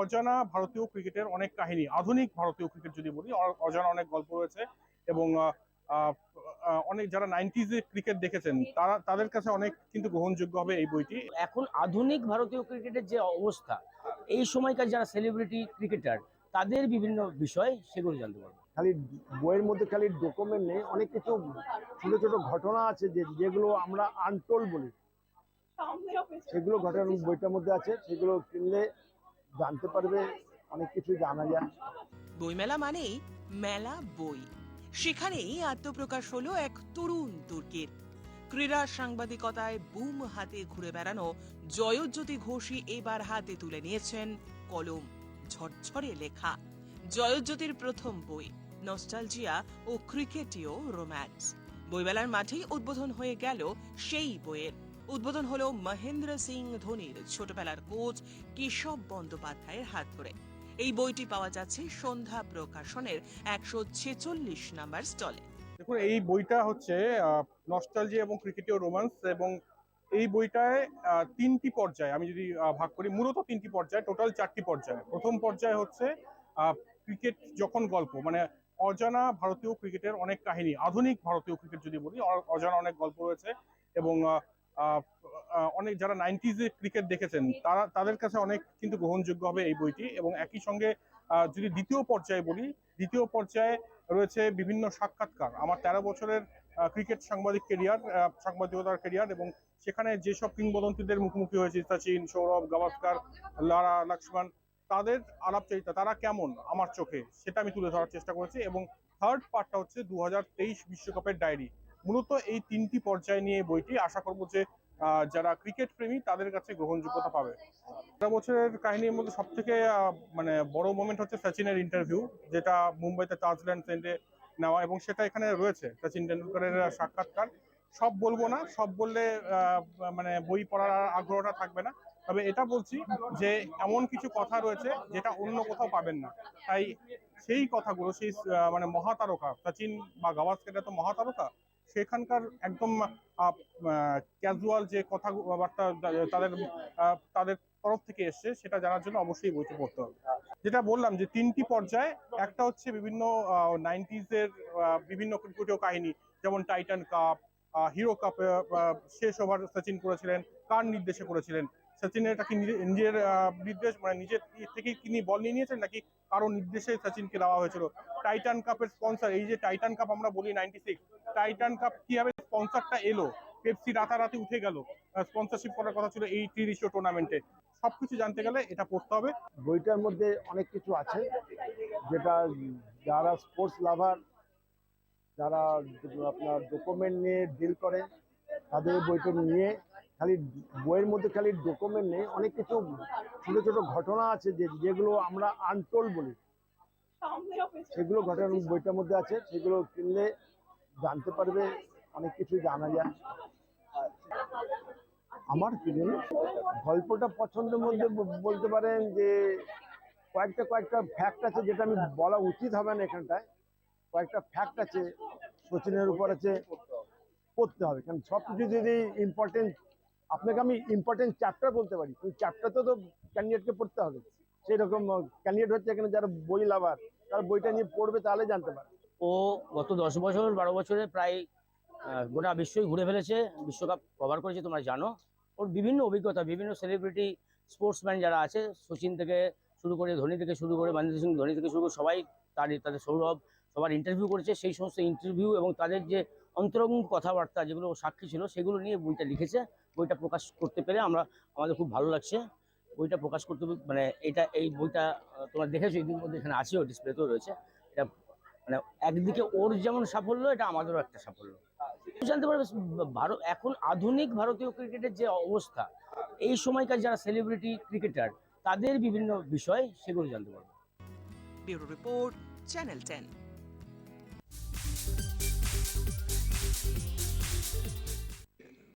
অজানা ভারতীয় ক্রিকেটের অনেক কাহিনী আধুনিক ভারতীয় ক্রিকেট যদি বলি অজানা অনেক গল্প রয়েছে এবং অনেক যারা নাইনটিজ ক্রিকেট দেখেছেন তারা তাদের কাছে অনেক কিন্তু গ্রহণযোগ্য হবে এই বইটি। এখন আধুনিক ভারতীয় ক্রিকেটের যে অবস্থা এই সময়কার যারা সেলিব্রিটি ক্রিকেটার তাদের বিভিন্ন বিষয় সেগুলো জানতে পারব। খালি বইয়ের মধ্যে খালি ডকুমেন্ট নেই অনেক কিছু ছোট ছোট ঘটনা আছে যে যেগুলো আমরা আনটোল বলি। সেগুলো ঘটনা বইটার মধ্যে আছে সেগুলো কিনলে জানতে পারবে, অনেক কিছু জানা যায়। বইমেলা মানেই মেলা বই। সেখানেই আত্মপ্রকাশ হলো এক তরুণ তুর্কির। ক্রীড়া সাংবাদিকতায় বুম হাতে ঘুরে বেড়ানো জয়জ্যোতি ঘোষই এবার হাতে তুলে নিয়েছেন কলম, ঝরঝরে লেখা। জয়জ্যোতির প্রথম বই, নস্টালজিয়া ও ক্রিকেটীয় রোম্যান্স। বইমেলার মাঠেই উদ্বোধন হয়ে গেল সেই বইয়ের উদ্বোধন হলো মহেন্দ্র সিং ধোনির ছোটবেলার কোচ কেশব বন্দ্যোপাধ্যায়ের হাত ধরে। এই বইটি পাওয়া যাচ্ছে সন্ধ্যা প্রকাশনের একশো ছেচল্লিশ নাম্বার স্টলে। দেখুন, এই বইটা হচ্ছে নস্টালজি এবং ক্রিকেটীয় রোমান্স এবং এই বইটায় তিনটি পর্যায়ে আমি যদি ভাগ করি, মূলত তিনটি পর্যায়ে টোটাল চারটি পর্যায়ে। প্রথম পর্যায়ে হচ্ছে ক্রিকেট যখন গল্প মানে অজানা ভারতীয় ক্রিকেটের অনেক কাহিনী, আধুনিক ভারতীয় ক্রিকেট যদি বলি অজানা অনেক গল্প রয়েছে এবং অনেক যারা নাইনটিজ ক্রিকেট দেখেছেন, তারা, তাদের কাছে অনেক কিন্তু গ্রহণযোগ্য হবে এই বইটি এবং একই সঙ্গে যদি দ্বিতীয় পর্যায়ে বলি, দ্বিতীয় পর্যায়ে রয়েছে বিভিন্ন সাক্ষাৎকার। আমার তেরো বছরের ক্রিকেট সাংবাদিক কেরিয়ার সাংবাদিকতার কেরিয়ার এবং সেখানে যেসব কিংবদন্তিদের মুখোমুখি হয়েছে, সচিন, সৌরভ, গাভাস্কার, লারা, লক্ষ্মণ, তাদের আলাপচারিতা, তারা কেমন আমার চোখে, সেটা আমি তুলে ধরার চেষ্টা করেছি এবং থার্ড পার্টটা হচ্ছে দু বিশ্বকাপের ডায়েরি। মূলত এই তিনটি পর্যায় নিয়ে বইটি। আশা করব যে যারা ক্রিকেট প্রেমী, তাদের কাছে গ্রহণযোগ্যতা পাবে। তেরো বছরের কাহিনীর মধ্যে সব থেকে মানে বড় মোমেন্ট হচ্ছে সচিনের ইন্টারভিউ যেটা মুম্বাইতে তাজল্যান্ড সেন্টে নেওয়া এবং সেটা এখানে রয়েছে। সচিন টেন্ডুলকারের সাক্ষাৎকার। সব বলব না, সব বললে মানে বই পড়ার আগ্রহটা থাকবে না। তবে এটা বলছি যে, এমন কিছু কথা রয়েছে যেটা অন্য কোথাও পাবেন না। তাই সেই কথাগুলো, সেই মানে মহাতারকা, সচিন বা গাভাস্কার তো মহাতারকা? সেখানকার একদম ক্যাজুয়াল যে কথাবার্তা তাদের তাদের তরফ থেকে এসছে, সেটা জানার জন্য অবশ্যই বইটি পড়তে হবে। যেটা বললাম যে তিনটি পর্যায়ে, একটা হচ্ছে বিভিন্ন নাইনটিজ এর বিভিন্ন ক্রিকেটীয় কাহিনী, যেমন টাইটান কাপ হিরো কাপে শেষ ওভার সচিন করেছিলেন, কার নির্দেশে করেছিলেন সচিনের এটা কি নিজে- নিজের নির্দেশ মানে নিজের থেকে তিনি বল নিয়ে নিয়েছেন নাকি কারও নির্দেশে সচিনকে দেওয়া হয়েছিল? টাইটান কাপের স্পন্সর এই যে টাইটান কাপ আমরা বলি নাইনটি সিক্স টাইটান কাপ কীভাবে স্পন্সরটা এলো? পেপসি রাতারাতি উঠে গেল। স্পন্সরশিপ করার কথা ছিল এই টি রিশো টুর্নামেন্টে সবকিছু জানতে গেলে এটা পড়তে হবে। বইটার মধ্যে অনেক কিছু আছে। যেটা যারা স্পোর্টস লাভার যারা আপনার ডকুমেন্ট নিয়ে ডিল করে, তাদের বইটা নিয়ে খালি বইয়ের মধ্যে খালি ডকুমেন্ট নেই অনেক কিছু ছোট ছোট ঘটনা আছে যে যেগুলো আমরা আনটোল বলি। সেগুলো ঘটনা বইটার মধ্যে আছে সেগুলো কিনলে জানতে পারবে অনেক কিছু জানা যায়। আমার ফিলিং গল্পটা পছন্দের মধ্যে বলতে পারেন যে কয়েকটা কয়েকটা ফ্যাক্ট আছে যেটা আমি বলা উচিত হবে না এখানটায়। কয়েকটা ফ্যাক্ট আছে সচিনের উপর আছে পড়তে হবে। কারণ সব কিছু যদি ইম্পর্টেন্ট আপনাকে আমি ইম্পর্টেন্ট চ্যাপ্টার বলতে পারি। ওই চ্যাপ্টার তো ক্যান্ডিডেটকে পড়তে হবে। সেই রকম ক্যান্ডিডেট হচ্ছে এখানে যারা বই লাভার তার বইটা নিয়ে পড়বে তাহলে জানতে পারে ও গত দশ বছর, বারো বছরে প্রায় গোটা বিশ্বই ঘুরে ফেলেছে, বিশ্বকাপ কভার করেছে, তোমরা জানো। ওর বিভিন্ন অভিজ্ঞতা, বিভিন্ন সেলিব্রিটি স্পোর্টসম্যান যারা আছে সচিন থেকে শুরু করে ধোনি থেকে শুরু করে মহেন্দ্র সিং ধোনি থেকে শুরু করে সবাই তার তাদের সৌরভ সবার ইন্টারভিউ করেছে, সেই সমস্ত ইন্টারভিউ এবং তাদের যে অন্তরঙ্গ কথাবার্তা যেগুলো সাক্ষী ছিল, সেগুলো নিয়ে বইটা লিখেছে। বইটা প্রকাশ করতে পেরে আমরা, আমাদের খুব ভালো লাগছে। বইটা প্রকাশ করতে মানে এটা, এই বইটা তোমরা দেখেছ এদিন মধ্যে এখানে আছেও ডিসপ্লেতেও রয়েছে। এটা মানে একদিকে ওর যেমন সাফল্য, এটা আমাদেরও একটা সাফল্য। জানতে পারবে, ভারত, এখন আধুনিক ভারতীয় ক্রিকেটের যে অবস্থা, এই সময়কার যারা সেলিব্রিটি ক্রিকেটার তাদের বিভিন্ন বিষয়, সেগুলো জানতে পারবে। Report, channel ten. Thank you.